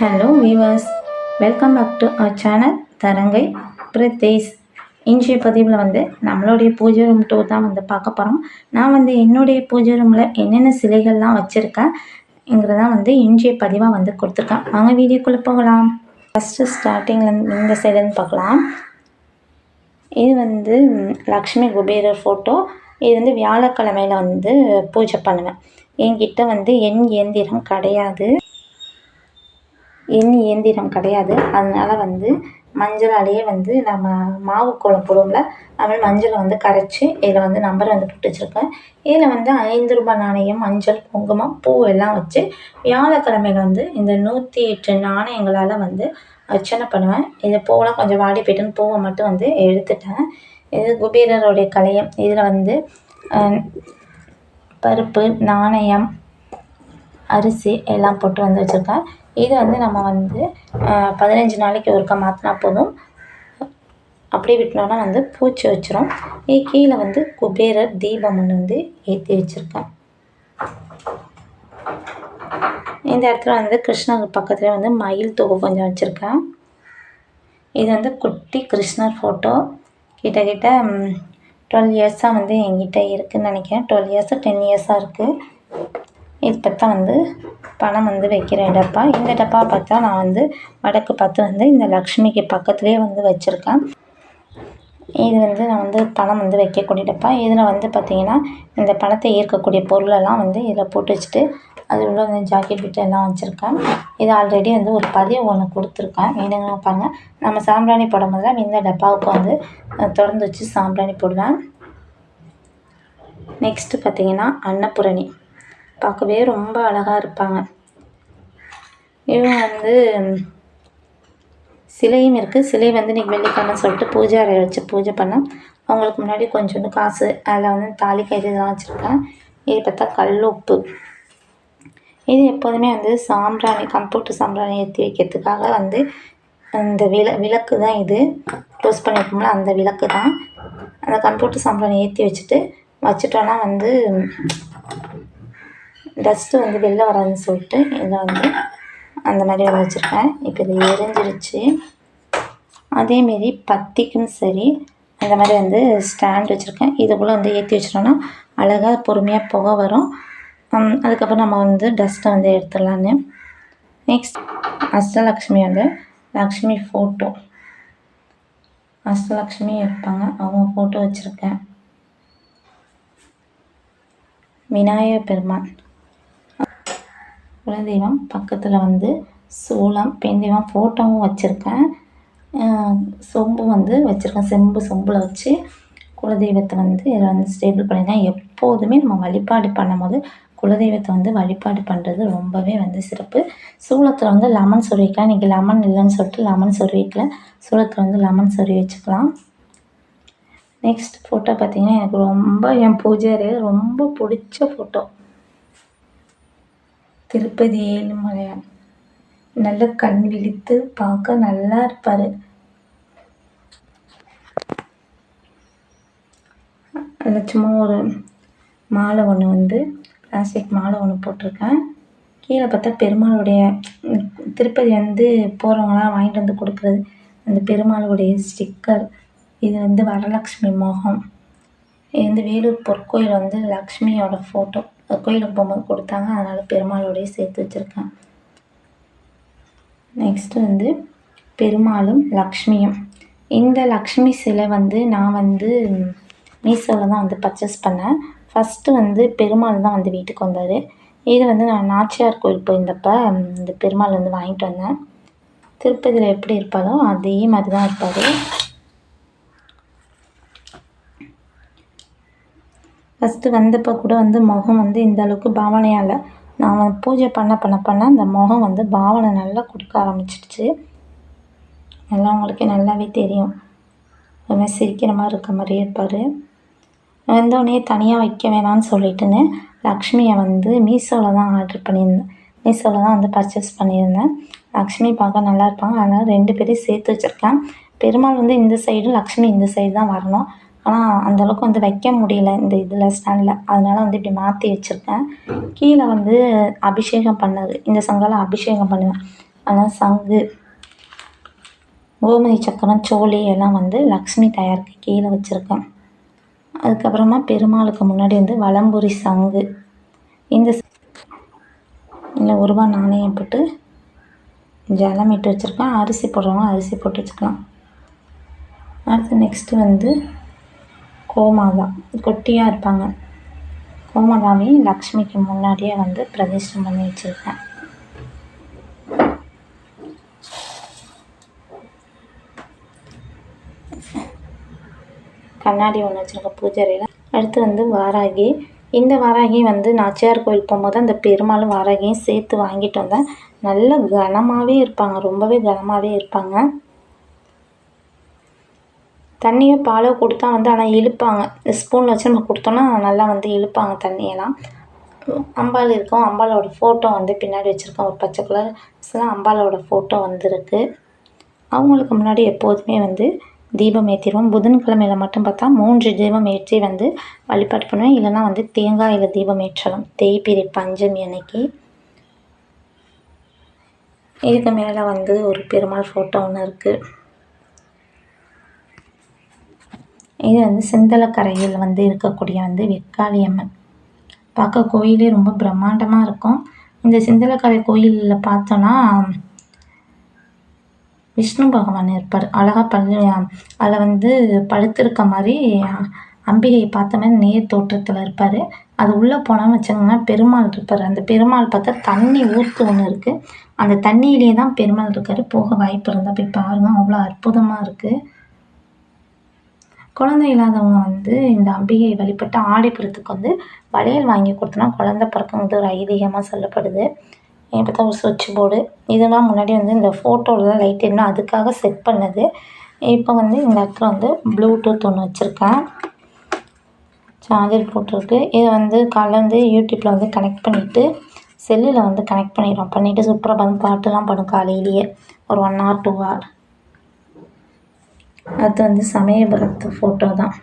Hello viewers welcome back to our channel Tharangai Pradesh இன்றைய பதிவில் வந்து நம்மளுடைய பூஜை ரூம் டூர் தான் வந்து பார்க்க போகிறோம் நான் வந்து என்னுடைய பூஜை ரூமில் என்னென்ன சிலைகள்லாம் வச்சுருக்கேங்கிறதான் வந்து இன்றைய பதிவாக வந்து கொடுத்துருக்கேன். வாங்க வீடியோக்குள்ளே போகலாம். ஃபஸ்ட்டு ஸ்டார்டிங்கில் இந்த சைடுன்னு பார்க்கலாம். இது வந்து லக்ஷ்மி குபேரர் ஃபோட்டோ இது வந்து வியாழக்கிழமையில் வந்து பூஜை பண்ணுவேன். என்கிட்ட வந்து எண் இயந்திரம் கிடையாது. எண்ணி இயந்திரம் கிடையாது. அதனால வந்து மஞ்சளாலேயே வந்து நம்ம மாவு கோலம் போடுவோம்ல அதுமாதிரி மஞ்சளை வந்து கரைச்சி இதில் வந்து நம்பர் வந்து போட்டு வச்சுருக்கேன். இதில் வந்து ஐந்து ரூபாய் நாணயம் மஞ்சள் குங்குமம் பூ எல்லாம் வச்சு வியாழக்கிழமையில வந்து இந்த நூற்றி எட்டு நாணயங்களால் வந்து அர்ச்சனை பண்ணுவேன். இந்த பூவெல்லாம் கொஞ்சம் வாடி போயிட்டுன்னு பூவை மட்டும் வந்து எடுத்துட்டேன். இது குபேரருடைய கலையம். இதில் வந்து பருப்பு நாணயம் அரிசி எல்லாம் போட்டு வந்து வச்சுருக்கேன். இது வந்து நம்ம வந்து பதினஞ்சு நாளைக்கு ஒருக்கா மாற்றினா போதும். அப்படியே விட்டோம்னா வந்து பூச்சி வச்சிரும். இது கீழே வந்து குபேரர் தீபம் ஒன்று வந்து ஏற்றி வச்சுருக்கேன். இந்த இடத்துல வந்து கிருஷ்ணர் பக்கத்துலேயே வந்து மயில் தொகு கொஞ்சம் வச்சுருக்கேன். இது வந்து குட்டி கிருஷ்ணர் ஃபோட்டோ கிட்டக்கிட்ட டுவெல் இயர்ஸாக வந்து என்கிட்ட இருக்குதுன்னு நினைக்கிறேன். டுவெல் இயர்ஸாக டென் இயர்ஸாக இருக்குது இது பார்த்தா வந்து பணம் வந்து வைக்கிற டப்பா. இந்த டப்பா பார்த்தா நான் வந்து வடக்கு பார்த்து வந்து இந்த லக்ஷ்மிக்கு பக்கத்துலேயே வந்து வச்சுருக்கேன். இது வந்து நான் வந்து பணம் வந்து வைக்கக்கூடிய டப்பா. இதில் வந்து பார்த்திங்கன்னா இந்த பணத்தை ஈர்க்கக்கூடிய பொருளெல்லாம் வந்து இதில் போட்டு வச்சுட்டு அது உள்ள வந்து ஜாக்கெட் பிட்டு எல்லாம் வச்சுருக்கேன். இது ஆல்ரெடி வந்து ஒரு பதிவு ஒன்று கொடுத்துருக்கேன். என்னென்ன பாருங்கள் நம்ம சாம்பிராணி போடும் போது இந்த டப்பாவுக்கு வந்து தொடர்ந்து திறந்து வச்சு சாம்பிராணி போடுவேன். நெக்ஸ்ட்டு பார்த்திங்கன்னா அன்னபூரணி. பார்க்கவே ரொம்ப அழகாக இருப்பாங்க. இவங்க வந்து சிலையும் இருக்குது சிலை வந்து இன்றைக்கி வெள்ளிக்கிழமை சொல்லிட்டு பூஜை அறையில் வச்சு பூஜை பண்ணால் அவங்களுக்கு முன்னாடி கொஞ்சோண்டு காசு அதில் வந்து தாலி கயிறு இதெல்லாம் வச்சுருக்கேன். இது பார்த்தா கல் உப்பு. இது எப்போதுமே வந்து சாம்பிராணி கம்ப்யூட்டர் சாம்பிராணி ஏற்றி வைக்கிறதுக்காக வந்து இந்த விள விளக்கு தான் இது. க்ளோஸ் பண்ணியிருக்கோம்ல அந்த விளக்கு தான். அந்த கம்ப்யூட்டர் சாம்பிராணி ஏற்றி வச்சுட்டு வச்சுட்டோன்னா வந்து டஸ்ட்டு வந்து வெளில வராதுன்னு சொல்லிட்டு இதை வந்து அந்த மாதிரி வந்து வச்சுருக்கேன். இப்போ இது எரிஞ்சிருச்சு. அதேமாரி பத்திக்கும் சரி அந்த மாதிரி வந்து ஸ்டாண்ட் வச்சுருக்கேன். இதுக்குள்ளே வந்து ஏற்றி வச்சிட்டோன்னா அழகாக பொறுமையாக புகை வரும். அதுக்கப்புறம் நம்ம வந்து டஸ்ட்டை வந்து எடுத்துடலான்னு. நெக்ஸ்ட் அஷ்டலக்ஷ்மி வந்து லக்ஷ்மி ஃபோட்டோ அஷ்டலக்ஷ்மி இருப்பாங்க அவங்க ஃபோட்டோ வச்சுருக்கேன். விநாயகர் பெருமான். குலதெய்வம் பக்கத்தில் வந்து சூளம் பெண் தெய்வம் ஃபோட்டோவும் வச்சுருக்கேன். சொம்பு வந்து வச்சுருக்கேன். செம்பு சொம்பில் வச்சு குலதெய்வத்தை வந்து இதில் வந்து ஸ்டேபிள் பண்ணியிருக்கேன் எப்போதுமே நம்ம வழிபாடு பண்ணும்போது குலதெய்வத்தை வந்து வழிபாடு பண்ணுறது ரொம்பவே வந்து சிறப்பு. சூளத்தில் வந்து லெமன் சொருவிக்கலாம் இன்றைக்கி லெமன் இல்லைன்னு சொல்லிட்டு லெமன் சொருவிக்கல சூளத்தில் வந்து லெமன் சொருவி வச்சுக்கலாம். நெக்ஸ்ட் ஃபோட்டோ பார்த்திங்கன்னா எனக்கு ரொம்ப என் பூஜை ரொம்ப பிடிச்ச ஃபோட்டோ திருப்பதி ஏழுமலையான் நல்ல கண் விழித்து பார்க்க நல்லா இருப்பார். அதில் சும்மா ஒரு மாலை ஒன்று வந்து பிளாஸ்டிக் மாலை ஒன்று போட்டிருக்கேன். கீழே பார்த்தா பெருமாளுடைய திருப்பதி வந்து போகிறவங்களாம் வாங்கிட்டு வந்து கொடுக்குறது. அந்த பெருமாளுடைய ஸ்டிக்கர் இது வந்து வரலக்ஷ்மி மோகம். இது வந்து வேலூர் பொற்கோயில் வந்து லக்ஷ்மியோட ஃபோட்டோ கோயிலுக்கு போகும்போது கொடுத்தாங்க. அதனால் பெருமாளோடய சேர்த்து வச்சுருக்கேன். நெக்ஸ்ட்டு வந்து பெருமாளும் லக்ஷ்மியும். இந்த லக்ஷ்மி சிலை வந்து நான் வந்து மீஷோவில் தான் வந்து பர்ச்சேஸ் பண்ணேன். ஃபஸ்ட்டு வந்து பெருமாள் தான் வந்து வீட்டுக்கு வந்தார். இது வந்து நான் நாச்சியார் கோயில் போயிருந்தப்போ இந்த பெருமாள் வந்து வாங்கிட்டு வந்தேன். திருப்பதியில் எப்படி இருப்பாரோ அதே மாதிரி தான் இருப்பார். ஃபஸ்ட்டு வந்தப்போ கூட வந்து முகம் வந்து இந்த அளவுக்கு பாவனையால் நான் பூஜை பண்ண பண்ண பண்ண அந்த முகம் வந்து பாவனை நல்லா கொடுக்க ஆரம்பிச்சிடுச்சு. எல்லாம் உங்களுக்கு நல்லாவே தெரியும். ஒரு சிரிக்கிற மாதிரி இருக்க மாதிரியே இருப்பார். வந்தோடனே தனியாக வைக்க வேணாம்னு சொல்லிட்டுன்னு லக்ஷ்மியை வந்து மீஷோவில் தான் ஆர்டர் பண்ணியிருந்தேன். மீஷோவில் தான் வந்து பர்ச்சேஸ் பண்ணியிருந்தேன். லக்ஷ்மி பார்க்க நல்லா இருப்பாங்க. ஆனால் ரெண்டு பேரையும் சேர்த்து வச்சுருக்கேன். பெருமாள் வந்து இந்த சைடு லக்ஷ்மி இந்த சைடு தான் வரணும். ஆனால் அந்தளவுக்கு வந்து வைக்க முடியல இந்த இதில் ஸ்டாண்டில் அதனால் வந்து இப்படி மாற்றி வச்சுருக்கேன். கீழே வந்து அபிஷேகம் பண்ணது. இந்த சங்கால் அபிஷேகம் பண்ணுவேன். ஆனால் சங்கு கோமதி சக்கரம் சோழி எல்லாம் வந்து லக்ஷ்மி தயாருக்கு கீழே வச்சுருக்கேன். அதுக்கப்புறமா பெருமாளுக்கு முன்னாடி வந்து வலம்புரி சங்கு. இந்த இல்லை ஒரு ரூபா நாணயம் போட்டு ஜலம் இட்டு வச்சுருக்கேன். அரிசி போடுறவங்க அரிசி போட்டு வச்சுக்கலாம். அடுத்து நெக்ஸ்ட்டு வந்து கோமாதா. குட்டியாக இருப்பாங்க. கோமாதாவையும் லக்ஷ்மிக்கு முன்னாடியே வந்து பிரதிஷ்டம் பண்ணி வச்சுருக்கேன். கண்ணாடி ஒன்று வச்சுருக்கேன் பூஜை அடுத்து வந்து வாராகி. இந்த வாராகி வந்து நாச்சியார் கோயில் போகும்போது அந்த பெருமாளும் வாராகியும் சேர்த்து வாங்கிட்டு வந்தேன் நல்ல கனமாகவே இருப்பாங்க. ரொம்பவே கனமாகவே இருப்பாங்க. தண்ணியை பாலோ கொடுத்தா வந்து ஆனால் இழுப்பாங்க. ஸ்பூனில் வச்சு நம்ம கொடுத்தோன்னா நல்லா வந்து இழுப்பாங்க தண்ணியெல்லாம். அம்பாள் இருக்கும். அம்பாளோட ஃபோட்டோ வந்து பின்னாடி வச்சுருக்கோம். ஒரு பச்சை கலர் அம்பாளோட ஃபோட்டோ வந்துருக்கு. அவங்களுக்கு முன்னாடி எப்போதுமே வந்து தீபம் ஏற்றிடுவோம் புதன்கிழமையில் மட்டும் பார்த்தா மூன்று தீபம் ஏற்றி வந்து வழிபாடு பண்ணுவேன். இல்லைன்னா வந்து தேங்காயில் தீபம் ஏற்றலாம். தேய்பிரி பஞ்சமி அன்னைக்கு. இதுக்கு மேலே வந்து ஒரு பெருமாள் ஃபோட்டோ ஒன்று இருக்குது இது வந்து சிந்தலக்கரையில் வந்து இருக்கக்கூடிய வந்து வெக்காளி அம்மன். பார்க்க கோயிலே ரொம்ப பிரம்மாண்டமாக இருக்கும். இந்த சிந்தலக்கரை கோயிலில் பார்த்தோன்னா விஷ்ணு பகவான் இருப்பார். அழகாக பள்ளி அதில் வந்து படுத்திருக்க மாதிரி அம்பிகையை பார்த்த மாதிரி நேர் தோற்றத்தில் இருப்பார். அது உள்ளே போனான்னு வச்சுக்கோங்களேன் பெருமாள் இருப்பார். அந்த பெருமாள் பார்த்தா தண்ணி ஊற்று ஒன்று இருக்குது அந்த தண்ணியிலே தான் பெருமாள் இருக்கார். போக வாய்ப்பு இருந்தால் போய் பாருங்கள் அவ்வளோ அற்புதமாக இருக்குது குழந்தை இல்லாதவங்க வந்து இந்த அம்பிகையை வழிபட்டு ஆடிப்புறத்துக்கு வந்து வளையல் வாங்கி கொடுத்தோன்னா குழந்த பிறக்குங்கிறது ஒரு ஐதீகமாக சொல்லப்படுது. இப்போ தான் ஒரு சுவிட்ச் போர்டு இதெல்லாம் முன்னாடி வந்து இந்த ஃபோட்டோவில் லைட் என்ன அதுக்காக செட் பண்ணது. இப்போ வந்து இந்த இடத்துல வந்து ப்ளூடூத் ஒன்று வச்சுருக்கேன். சார்ஜர் போட்டிருக்கு. இதை வந்து காலைல வந்து யூடியூப்பில் வந்து கனெக்ட் பண்ணிவிட்டு செல்லில் வந்து கனெக்ட் பண்ணிடுவோம் பண்ணிவிட்டு சூப்பராக வந்து பாட்டுலாம் பாடும் காலையிலேயே. ஒரு ஒன் ஹவர் டூ ஹவர் அது வந்து சமயபுரத்து ஃபோட்டோ தான்.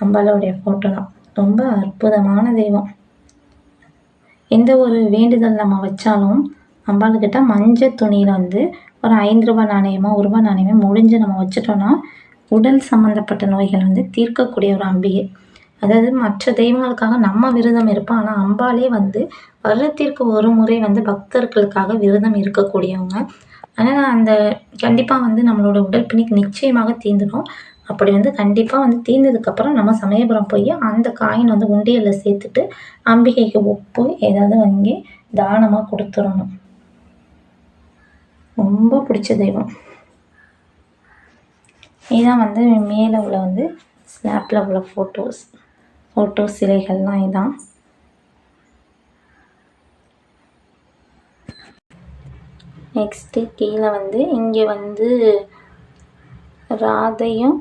அம்பாலோடைய ஃபோட்டோ தான். ரொம்ப அற்புதமான தெய்வம். எந்த ஒரு வேண்டுதல் நம்ம வச்சாலும் அம்பாளுக்கிட்ட மஞ்சள் துணியில் வந்து ஒரு ஐந்து ரூபாய் நாணயமோ ஒரு ரூபாய் நாணயமோ முடிஞ்சு நம்ம வச்சுட்டோன்னா உடல் சம்மந்தப்பட்ட நோய்கள் வந்து தீர்க்கக்கூடிய ஒரு அம்பிகை. அதாவது மற்ற தெய்வங்களுக்காக நம்ம விரதம் இருப்போம். ஆனால் அம்பாலே வந்து வருடத்திற்கு ஒரு முறை வந்து பக்தர்களுக்காக விரதம் இருக்கக்கூடியவங்க. ஆனால் அந்த கண்டிப்பாக வந்து நம்மளோட உடற்பிணிக்கு நிச்சயமாக தீர்ந்துடும் அப்படி வந்து கண்டிப்பாக வந்து தீர்ந்ததுக்கப்புறம் நம்ம சமயபுரம் போய் அந்த காயின் வந்து உண்டியலில் சேர்த்துட்டு அம்பிகைக்கு உப்பு ஏதாவது வாங்கி தானமாக கொடுத்துடணும். ரொம்ப பிடிச்ச தெய்வம். இதான் வந்து மேலே உள்ள வந்து ஸ்னாப்பில் உள்ள ஃபோட்டோஸ் ஃபோட்டோ சிலைகள்லாம் இதான். நெக்ஸ்ட்டு கீழே வந்து இங்கே வந்து ராதையும்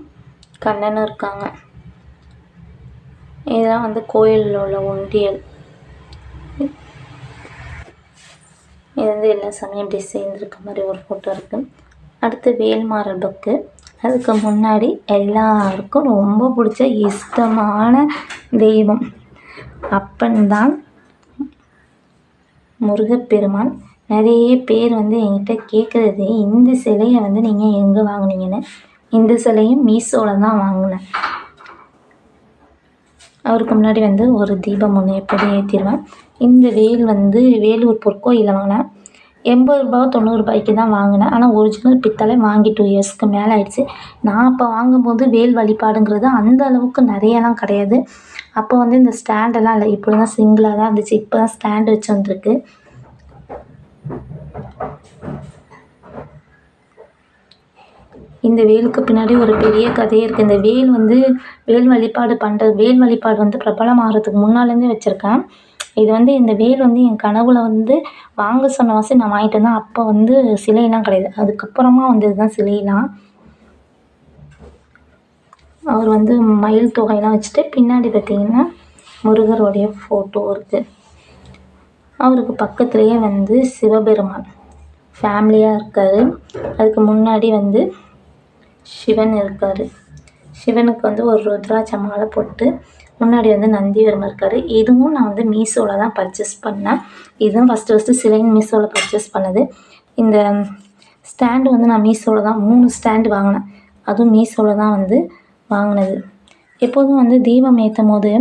கண்ணனும் இருக்காங்க. இதெல்லாம் வந்து கோயிலில் உள்ள ஒன்றியல் இது வந்து எல்லா சமயம் இப்படி சேர்ந்துருக்க மாதிரி ஒரு ஃபோட்டோ இருக்குது அடுத்து வேல்மாறல் புக்கு அதுக்கு முன்னாடி எல்லாருக்கும் ரொம்ப பிடிச்ச இஷ்டமான தெய்வம். அப்பன் தான் முருகப்பெருமான். நிறைய பேர் வந்து என்கிட்ட கேட்குறது இந்த சிலையை வந்து நீங்கள் எங்கே வாங்குனீங்கன்னு? இந்த சிலையும் மீஷோவில் தான் வாங்கினேன். அவருக்கு முன்னாடி வந்து ஒரு தீபம் ஒன்று எப்படி ஏற்றிடுவேன் இந்த வேல் வந்து வேலூர் பொற்கோயிலில் வாங்கினேன். எண்பது ரூபாவோ தொண்ணூறு ரூபாய்க்கு தான் வாங்கினேன். ஆனால் ஒரிஜினல் பித்தளை வாங்கி டூ இயர்ஸ்க்கு மேலே ஆயிடுச்சு. நான் அப்போ வாங்கும்போது வேல் வழிபாடுங்கிறது அந்த அளவுக்கு நிறையலாம் கிடையாது. அப்போ வந்து இந்த ஸ்டாண்டெல்லாம் இல்லை இப்படி தான் சிங்கிளாக தான் இருந்துச்சு. இப்போ தான் ஸ்டாண்டு வச்சு வந்திருக்கு. இந்த வேலுக்கு பின்னாடி ஒரு பெரிய கதையே இருக்குது இந்த வேல் வந்து வேல் வழிபாடு பண்ணுறது வேல் வழிபாடு வந்து பிரபலமாகிறதுக்கு முன்னாலேருந்தே வச்சுருக்கேன். இது வந்து இந்த வேல் வந்து என் கனவுல வந்து வாங்க சொன்ன வாசி நான் வாங்கிட்டு வந்தேன் அப்போ வந்து சிலையெல்லாம் கிடையாது. அதுக்கப்புறமா வந்தது தான் சிலையெல்லாம். அவர் வந்து மயில் தொகையெல்லாம் வச்சுட்டு பின்னாடி பார்த்தீங்கன்னா முருகருடைய ஃபோட்டோ இருக்குது அவருக்கு பக்கத்துலேயே வந்து சிவபெருமான். ஃபேமிலியாக இருக்கார். அதுக்கு முன்னாடி வந்து சிவன் இருக்கார். சிவனுக்கு வந்து ஒரு ருத்ராட்ச மாலை போட்டு முன்னாடி வந்து நந்திவர்மன் இருக்கார். இதுவும் நான் வந்து மீஷோவில் தான் பர்ச்சேஸ் பண்ணேன். இதுவும் ஃபஸ்ட்டு ஃபஸ்ட்டு சிலைன்னு மீஷோவில் பர்ச்சேஸ் பண்ணது. இந்த ஸ்டாண்டு வந்து நான் மீஷோவில் தான் மூணு ஸ்டாண்டு வாங்கினேன். அதுவும் மீஷோவில் தான் வந்து வாங்கினது. எப்போதும் வந்து தீபம் ஏற்றும் போது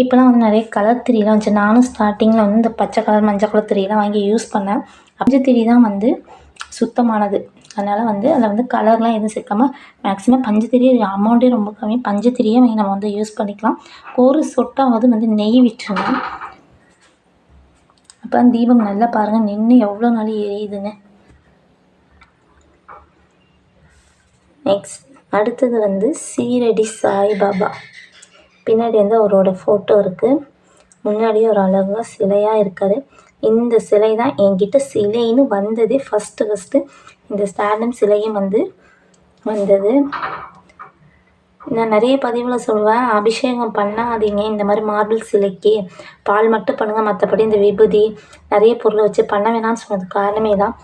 இப்போலாம் வந்து நிறைய கலர் திரியெலாம் வந்துச்சு நானும் ஸ்டார்டிங்கில் வந்து இந்த பச்சை கலர் மஞ்சள் கலர் திரியெலாம் வாங்கி யூஸ் பண்ணேன். பஞ்சு திரி தான் வந்து சுத்தமானது. அதனால் வந்து அதில் வந்து கலர்லாம் எதுவும் சேர்க்காமல் மேக்ஸிமம் பஞ்சு அமௌண்ட்டே ரொம்ப கம்மி. பஞ்சத்திரியே வாங்கி நம்ம வந்து யூஸ் பண்ணிக்கலாம். ஒரு சொட்டாவது வந்து நெய் விட்டுருங்க. அப்போ தீபம் நல்லா பாருங்கள் நின்று எவ்வளோ நாள் எரியுதுன்னு. நெக்ஸ்ட் அடுத்தது வந்து சீரடி சாய்பாபா பின்னாடி வந்து அவரோட ஃபோட்டோ இருக்குது முன்னாடியே ஒரு அழகாக சிலையாக இருக்கார். இந்த சிலை தான் என்கிட்ட சிலைன்னு வந்ததே ஃபஸ்ட்டு ஃபஸ்ட்டு இந்த ஸ்டாண்டம் சிலையும் வந்து வந்தது. நான் நிறைய பதிவில் சொல்லுவேன் அபிஷேகம் பண்ணாதீங்க. இந்த மாதிரி மார்பிள் சிலைக்கு பால் மட்டும் பண்ணுங்கள் மற்றபடி இந்த விபூதி நிறைய பொருளை வச்சு பண்ண வேணாம்னு சொன்னது காரணமே தான்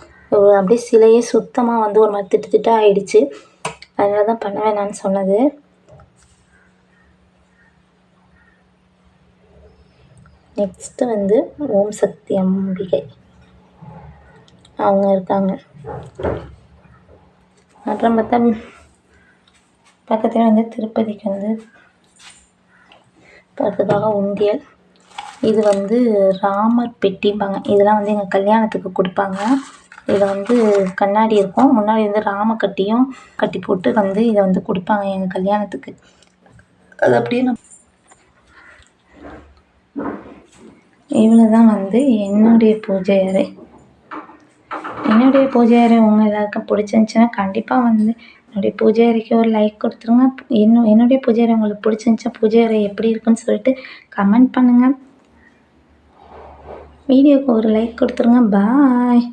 அப்படியே சிலையே சுத்தமாக வந்து ஒரு மாதிரி திட்டு திட்டாக ஆயிடுச்சு. அதனால தான் பண்ண வேணாம்னு சொன்னது. நெக்ஸ்ட்டு வந்து ஓம் சக்தி அம்பிகை. அவங்க இருக்காங்க. அப்புறம் பார்த்தா பக்கத்தில் வந்து திருப்பதிக்கு வந்து போகிறதுக்காக உண்டியல். இது வந்து ராமர் பெட்டிம்பாங்க. இதெல்லாம் வந்து எங்கள் கல்யாணத்துக்கு கொடுப்பாங்க. இதில் வந்து கண்ணாடி இருக்கும். முன்னாடி வந்து ராம கட்டியும் கட்டி போட்டு வந்து இதை வந்து கொடுப்பாங்க எங்கள் கல்யாணத்துக்கு. அது அப்படியே நான் இவ்வளோ தான் வந்து என்னுடைய பூஜை அறை. என்னுடைய பூஜை அறை உங்கள் எல்லாருக்கும் பிடிச்சிருந்துச்சின்னா கண்டிப்பாக வந்து என்னுடைய பூஜை அறைக்கு ஒரு லைக் கொடுத்துருங்க. இன்னும் என்னுடைய பூஜை அறை உங்களுக்கு பிடிச்சிருந்துச்சா பூஜை அறை எப்படி இருக்குன்னு சொல்லிட்டு கமெண்ட் பண்ணுங்கள் வீடியோவுக்கு ஒரு லைக் கொடுத்துருங்க. பாய்